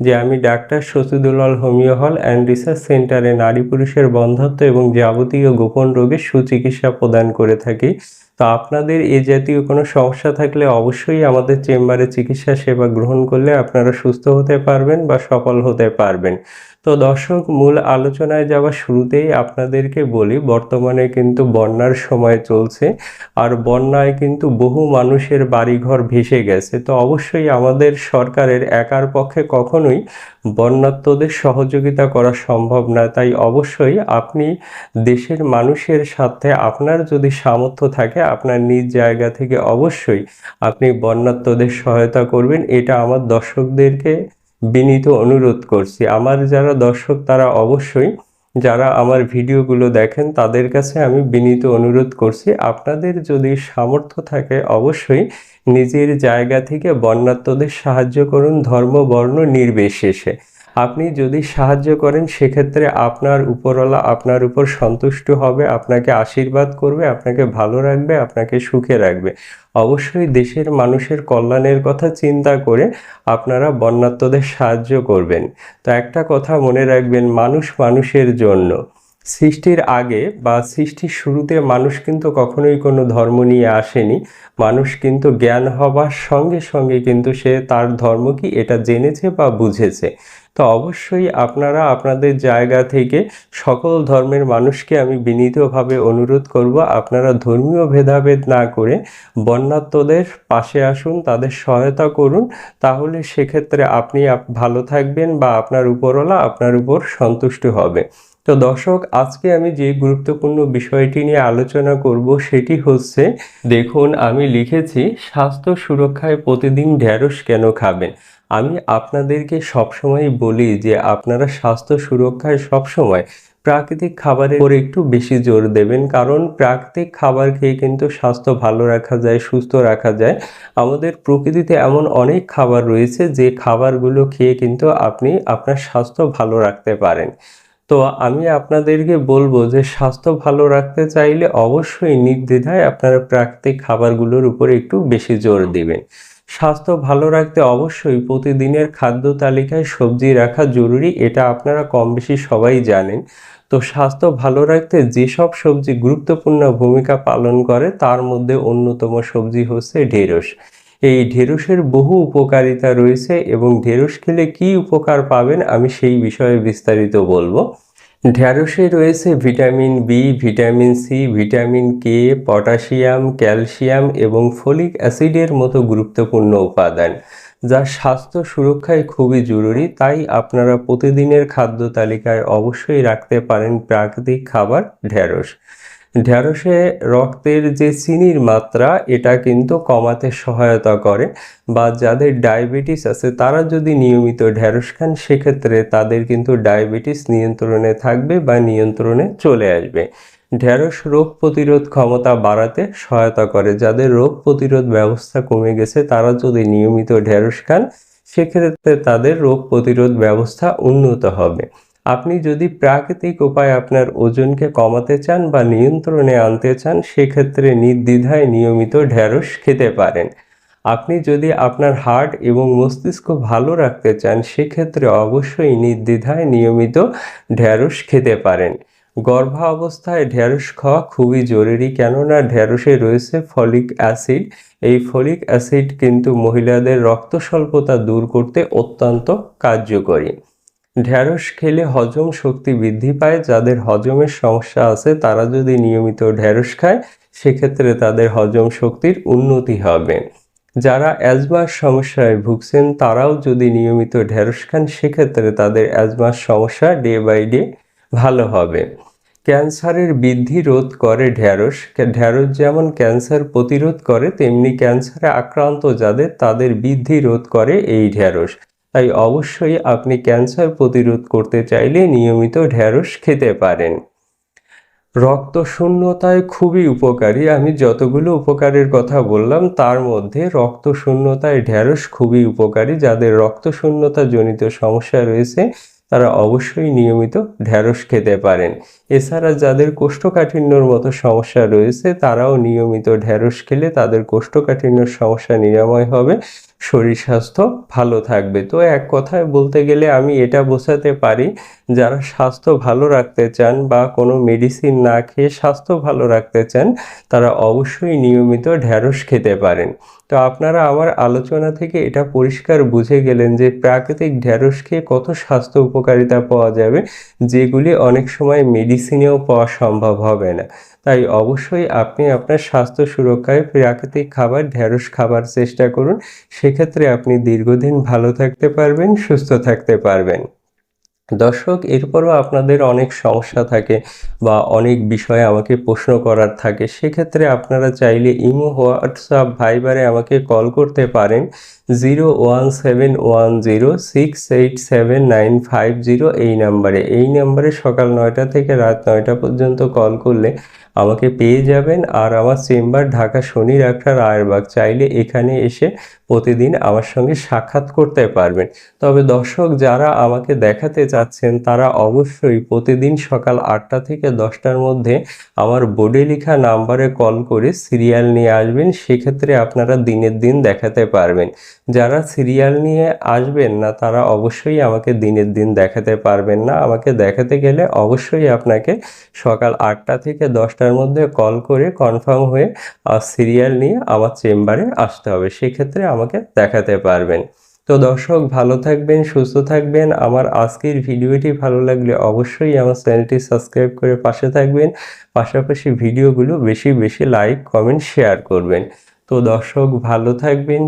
যে আমি doctor Shachidulal homeo hall and research সেন্টারে নারী পুরুষের বন্ধত্ব এবং যাবতীয় গোপন রোগের সুচিকিৎসা প্রদান করে থাকি। তো আপনাদের এই জাতীয় কোনো সমস্যা থাকলে অবশ্যই আমাদের চেম্বারে চিকিৎসা সেবা গ্রহণ করলে আপনারা সুস্থ হতে পারবেন বা সফল হতে পারবেন। তো দর্শক, মূল আলোচনায় যাওয়ার শুরুতেই আপনাদেরকে বলি, বর্তমানে কিন্তু বন্যার সময় চলছে আর বন্যায় কিন্তু বহু মানুষের বাড়িঘর ভেসে গেছে। তো অবশ্যই আমাদের সরকারের একার পক্ষে কখনোই বন্যাত্মদের সহযোগিতা করা সম্ভব না। তাই অবশ্যই আপনি দেশের মানুষের সাথে আপনার যদি সামর্থ্য থাকে আপনার নিজ জায়গা থেকে অবশ্যই আপনি বন্যাত্মদের সহায়তা করবেন। এটা আমার দর্শকদেরকে বিনীত অনুরোধ করছি। আমার যারা দর্শক, তারা অবশ্যই যারা আমার ভিডিওগুলো দেখেন, তাদের কাছে আমি বিনীত অনুরোধ করছি। আপনাদের যদি সামর্থ্য থাকে, অবশ্যই নিজের জায়গা থেকে বন্যাত্মদের সাহায্য করুন ধর্ম, বর্ণ, নির্বিশেষে। আপনি যদি সাহায্য করেন, সেক্ষেত্রে আপনার উপরওয়ালা আপনার উপর সন্তুষ্ট হবে, আপনাকে আশীর্বাদ করবে, আপনাকে ভালো রাখবে, আপনাকে সুখে রাখবে। অবশ্যই দেশের মানুষের কল্যাণের কথা চিন্তা করে আপনারা বন্যাত্মদের সাহায্য করবেন। তো একটা কথা মনে রাখবেন, মানুষ মানুষের জন্য। সৃষ্টির আগে বা সৃষ্টির শুরুতে মানুষ কিন্তু কখনোই কোনো ধর্ম নিয়ে আসেনি। মানুষ কিন্তু জ্ঞান হবার সঙ্গে সঙ্গে কিন্তু সে তার ধর্ম কি এটা জেনেছে বা বুঝেছে। তো অবশ্যই আপনারা আপনাদের জায়গা থেকে সকল ধর্মের মানুষকে আমি বিনীতভাবে অনুরোধ করব, আপনারা ধর্মীয় ভেদাভেদ না করে বন্যাত্মদের পাশে আসুন, তাদের সহায়তা করুন, তাহলে সেক্ষেত্রে আপনি ভালো থাকবেন বা আপনার উপরওয়ালা আপনার উপর সন্তুষ্ট হবে। তো দর্শক, আজকে আমি যে গুরুত্বপূর্ণ বিষয়টি নিয়ে আলোচনা করব সেটি হচ্ছে, দেখুন, আমি লিখেছি, স্বাস্থ্য সুরক্ষায় প্রতিদিন ঢ্যাঁড়স কেন খাবেন? আমি আপনাদেরকে সবসময় বলি যে, আপনারা স্বাস্থ্য সুরক্ষায় সবসময় প্রাকৃতিক খাবারের উপর একটু বেশি জোর দেবেন। কারণ প্রাকৃতিক খাবার খেয়ে কিন্তু স্বাস্থ্য ভালো রাখা যায়, সুস্থ রাখা যায়। আমাদের প্রকৃতিতে এমন অনেক খাবার রয়েছে, যে খাবারগুলো খেয়ে কিন্তু আপনি আপনার স্বাস্থ্য ভালো রাখতে পারেন। তো আমি আপনাদেরকে বলব যে স্বাস্থ্য ভালো রাখতে চাইলে অবশ্যই নির্দ্বিধায় আপনারা প্রাকৃতিক খাবারগুলোর উপর একটু বেশি জোর দেবেন। স্বাস্থ্য ভালো রাখতে অবশ্যই প্রতিদিনের খাদ্য তালিকায় সবজি রাখা জরুরি, এটা আপনারা কম বেশি সবাই জানেন। তো স্বাস্থ্য ভালো রাখতে যেসব সবজি গুরুত্বপূর্ণ ভূমিকা পালন করে, তার মধ্যে অন্যতম সবজি হচ্ছে ঢেঁড়স। এই ঢেঁড়সের বহু উপকারিতা রয়েছে এবং ঢেঁড়স খেলে কী উপকার পাবেন আমি সেই বিষয়ে বিস্তারিত বলব। ঢ্যাঁড়সে রয়েছে vitamin B vitamin C vitamin K potassium, calcium এবং ফলিক অ্যাসিডের মতো গুরুত্বপূর্ণ উপাদান, যা স্বাস্থ্য সুরক্ষায় খুবই জরুরি, তাই আপনারা প্রতিদিনের খাদ্য তালিকায় অবশ্যই রাখতে পারেন প্রাকৃতিক খাবার ঢ্যাঁড়স ঢ্যাঁড়সে রক্তের যে চিনির মাত্রা, এটা কিন্তু কমাতে সহায়তা করে। বা যাদের ডায়াবেটিস আছে, তারা যদি নিয়মিত ঢ্যাঁড়স খান, সেক্ষেত্রে তাদের কিন্তু ডায়াবেটিস নিয়ন্ত্রণে থাকবে বা নিয়ন্ত্রণে চলে আসবে। ঢ্যাঁড়স রোগ প্রতিরোধ ক্ষমতা বাড়াতে সহায়তা করে। যাদের রোগ প্রতিরোধ ব্যবস্থা কমে গেছে, তারা যদি নিয়মিত ঢ্যাঁড়স খান, সেক্ষেত্রে তাদের রোগ প্রতিরোধ ব্যবস্থা উন্নত হবে। আপনি যদি প্রাকৃতিক উপায়ে আপনার ওজনকে কমাতে চান বা নিয়ন্ত্রণে আনতে চান, সেক্ষেত্রে নির্দ্বিধায় নিয়মিত ঢ্যাঁড়স খেতে পারেন। আপনি যদি আপনার হার্ট এবং মস্তিষ্ক ভালো রাখতে চান, সেক্ষেত্রে অবশ্যই নির্দ্বিধায় নিয়মিত ঢ্যাঁড়স খেতে পারেন। গর্ভাবস্থায় ঢ্যাঁড়স খাওয়া খুবই জরুরি, কেননা ঢ্যাঁড়সে রয়েছে ফলিক অ্যাসিড। এই ফলিক অ্যাসিড কিন্তু মহিলাদের রক্ত স্বল্পতা দূর করতে অত্যন্ত কার্যকরী। ঢ্যাঁড়স খেলে হজম শক্তি বৃদ্ধি পায়। যাদের হজমের সমস্যা আছে, তারা যদি নিয়মিত ঢ্যাঁড়স খায়, সেক্ষেত্রে তাদের হজম শক্তির উন্নতি হবে। যারা অ্যাজমার সমস্যায় ভুগছেন, তারাও যদি নিয়মিত ঢ্যাঁড়স খান, সেক্ষেত্রে তাদের অ্যাজমার সমস্যা ডে বাই ডে ভালো হবে। ক্যান্সারের বৃদ্ধি রোধ করে ঢ্যাঁড়স ঢ্যাঁড়স যেমন ক্যান্সার প্রতিরোধ করে, তেমনি ক্যান্সারে আক্রান্ত যাদের, তাদের বৃদ্ধি রোধ করে এই ঢ্যাঁড়স তাই অবশ্যই আপনি ক্যান্সার প্রতিরোধ করতে চাইলে নিয়মিত ঢ্যাঁড়স খেতে পারেন। রক্ত শূন্যতায় খুবই উপকারী। আমি যতগুলো উপকারের কথা বললাম, তার মধ্যে রক্ত শূন্যতায় ঢ্যাঁড়স খুবই উপকারী। যাদের রক্ত শূন্যতা জনিত সমস্যা রয়েছে তারা অবশ্যই নিয়মিত ঢ্যাঁড়স খেতে পারেন। এছাড়া যাদের কোষ্ঠকাঠিন্যর মতো সমস্যা রয়েছে, তারাও নিয়মিত ঢ্যাঁড়স খেলে তাদের কোষ্ঠকাঠিন্যর সমস্যা নিরাময় হবে, শরীর স্বাস্থ্য ভালো থাকবে। তো এক কথায় বলতে গেলে আমি এটা বোঝাতে পারি যারা স্বাস্থ্য ভালো রাখতে চান বা কোনো মেডিসিন না খেয়ে স্বাস্থ্য ভালো রাখতে চান, তারা অবশ্যই নিয়মিত ঢ্যাঁড়স খেতে পারেন। তো আপনারা আমার আলোচনা থেকে এটা পরিষ্কার বুঝে গেলেন যে প্রাকৃতিক ঢ্যাঁড়স খেয়ে কত স্বাস্থ্য উপকারিতা পাওয়া যাবে, যেগুলি অনেক সময় মেডিসিনেও পাওয়া সম্ভব হবে না। তাই অবশ্যই আপনি আপনার স্বাস্থ্য সুরক্ষায় প্রাকৃতিক খাবার ঢ্যাঁড়স খাবার চেষ্টা করুন। সেক্ষেত্রে আপনি দীর্ঘদিন ভালো থাকতে পারবেন, সুস্থ থাকতে পারবেন। দর্শক, এরপরও আপনাদের অনেক সমস্যা থাকে বা অনেক বিষয়ে আমাকে প্রশ্ন করার থাকে, সেক্ষেত্রে আপনারা চাইলে ইমো, হোয়াটসঅ্যাপ, ভাইবারে আমাকে কল করতে পারেন zero one seven one zero six eight seven nine five zero এই নাম্বারে। এই নাম্বারে সকাল নয়টা থেকে রাত নয়টা পর্যন্ত কল করলে আমাকে পেয়ে যাবেন আর আমার চেম্বার ঢাকা শনি রাখা রায়েরবাগ চাইলে এখানে এসে প্রতিদিন আমার সঙ্গে সাক্ষাৎ করতে পারবেন। তবে দর্শক, যারা আমাকে দেখাতে চাচ্ছেন তারা অবশ্যই প্রতিদিন সকাল আটটা থেকে দশটার মধ্যে আমার বোর্ডে লেখা নাম্বারে কল করে সিরিয়াল নিয়ে আসবেন। সেক্ষেত্রে আপনারা দিনের দিন দেখাতে পারবেন। যারা সিরিয়াল নিয়ে আসবেন না, তারা অবশ্যই আমাকে দিনের দিন দেখাতে পারবেন না। আমাকে দেখাতে গেলে অবশ্যই আপনাকে সকাল আটটা থেকে দশটার মধ্যে কল করে কনফার্ম হয়ে সিরিয়াল নিয়ে আমার চেম্বারে আসতে হবে। সেক্ষেত্রে আমাকে দেখাতে পারবেন। তো দর্শক, ভালো থাকবেন, সুস্থ থাকবেন। আমার আজকের ভিডিওটি ভালো লাগলে অবশ্যই আমার চ্যানেলটি সাবস্ক্রাইব করে পাশে থাকবেন। পাশাপাশি ভিডিওগুলো বেশি বেশি লাইক, কমেন্ট, শেয়ার করবেন। তো দর্শক, ভালো থাকবেন